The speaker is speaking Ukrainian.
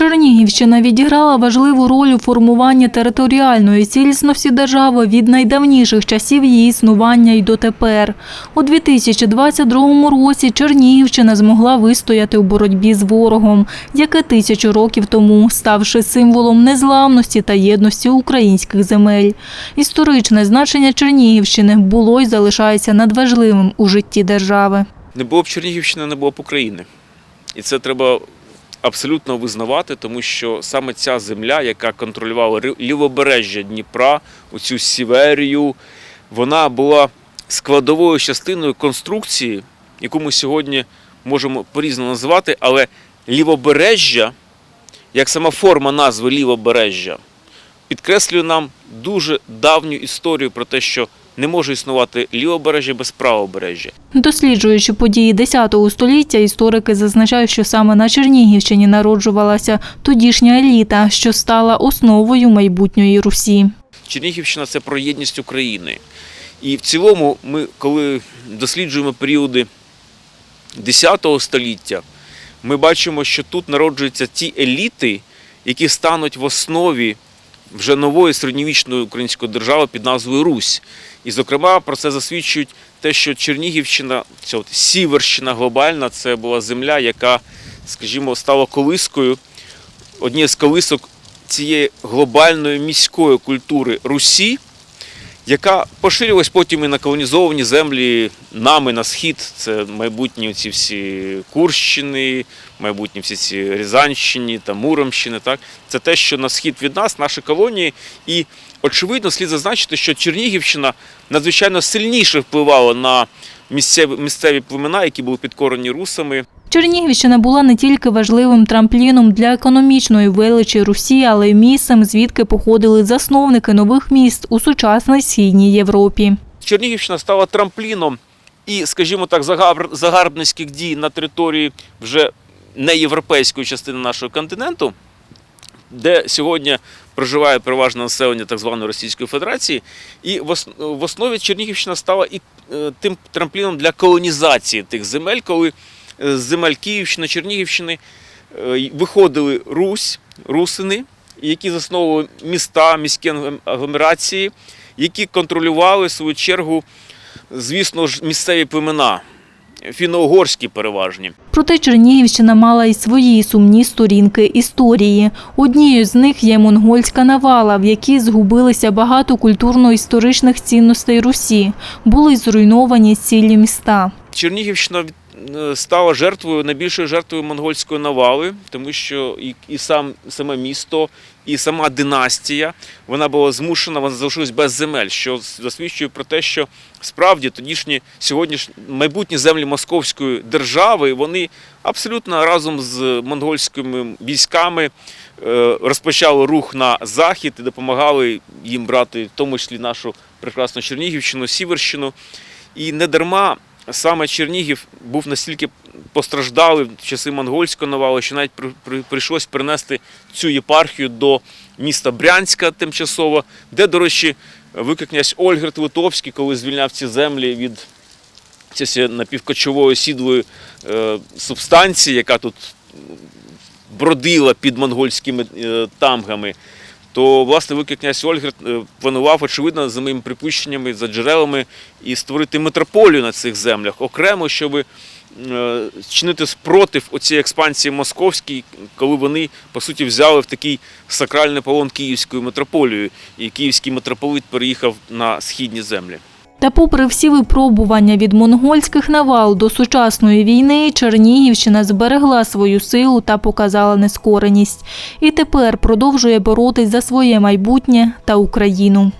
Чернігівщина відіграла важливу роль у формуванні територіальної цілісності держави від найдавніших часів її існування й дотепер. У 2022 році Чернігівщина змогла вистояти у боротьбі з ворогом, яке тисячу років тому, ставши символом незламності та єдності українських земель. Історичне значення Чернігівщини було й залишається надважливим у житті держави. Не було б Чернігівщини, не було б України. І це треба абсолютно визнавати, тому що саме ця земля, яка контролювала лівобережжя Дніпра, оцю Сіверію, вона була складовою частиною конструкції, яку ми сьогодні можемо по-різному називати, але лівобережжя, як сама форма назви лівобережжя, підкреслює нам дуже давню історію про те, що не може існувати лівобережжя без правобережжя. Досліджуючи події X століття, історики зазначають, що саме на Чернігівщині народжувалася тодішня еліта, що стала основою майбутньої Русі. Чернігівщина це про єдність України. І в цілому, ми, коли досліджуємо періоди X століття, ми бачимо, що тут народжуються ті еліти, які стануть в основі вже нової середньовічної української держави під назвою Русь. І, зокрема, про це засвідчують те, що Чернігівщина, ця от Сіверщина глобальна, це була земля, яка, скажімо, стала колискою, однією з колисок цієї глобальної міської культури Русі, яка поширювалась потім і на колонізовані землі нами на схід. Це майбутні ці всі Курщини, майбутні всі ці Рязанщини та Муромщини. Так? Це те, що на схід від нас, наші колонії. І очевидно, слід зазначити, що Чернігівщина надзвичайно сильніше впливала на місцеві, місцеві племена, які були підкорені русами. Чернігівщина була не тільки важливим трампліном для економічної величі Русі, але й місцем, звідки походили засновники нових міст у сучасній східній Європі. Чернігівщина стала трампліном і, скажімо так, загар- загарбницьких дій на території вже неєвропейської частини нашого континенту, де сьогодні проживає переважне населення так званої Російської Федерації. І в ос- основі Чернігівщина стала і е, тим трампліном для колонізації тих земель, коли з земель Київщини, Чернігівщини е, виходили Русь, русини, які засновували міста, міські агломерації, які контролювали в свою чергу, звісно ж, місцеві племена, фіно-угорські переважні. Проте Чернігівщина мала й свої сумні сторінки історії. Однією з них є монгольська навала, в якій згубилися багато культурно-історичних цінностей Русі. Були зруйновані цілі міста. Чернігівщина е, стала жертвою найбільшою жертвою монгольської навали, тому що і, і сам саме місто, і сама династія вона була змушена, вона залишилась без земель, що засвідчує про те, що справді тодішні сьогоднішні майбутні землі московської держави вони абсолютно разом з монгольськими військами е, розпочали рух на захід і допомагали їм брати, в тому числі нашу прекрасну Чернігівщину, Сіверщину. І не дарма саме Чернігів був настільки постраждалий в часи монгольської навали, що навіть при, при, прийшлось перенести цю єпархію до міста Брянська тимчасово, де, до речі, великий князь Ольгерт Литовський, коли звільняв ці землі від напівкочової сідлої е, субстанції, яка тут бродила під монгольськими е, тамгами, то власне великий князь Ольгерт е, планував, очевидно, за моїми припущеннями, за джерелами, і створити митрополію на цих землях окремо, щоб е, чинити спротив оцій експансії московській, коли вони по суті взяли в такий сакральний полон Київською митрополією, і київський митрополит переїхав на східні землі. Та попри всі випробування від монгольських навал до сучасної війни, Чернігівщина зберегла свою силу та показала нескореність. І тепер продовжує боротись за своє майбутнє та Україну.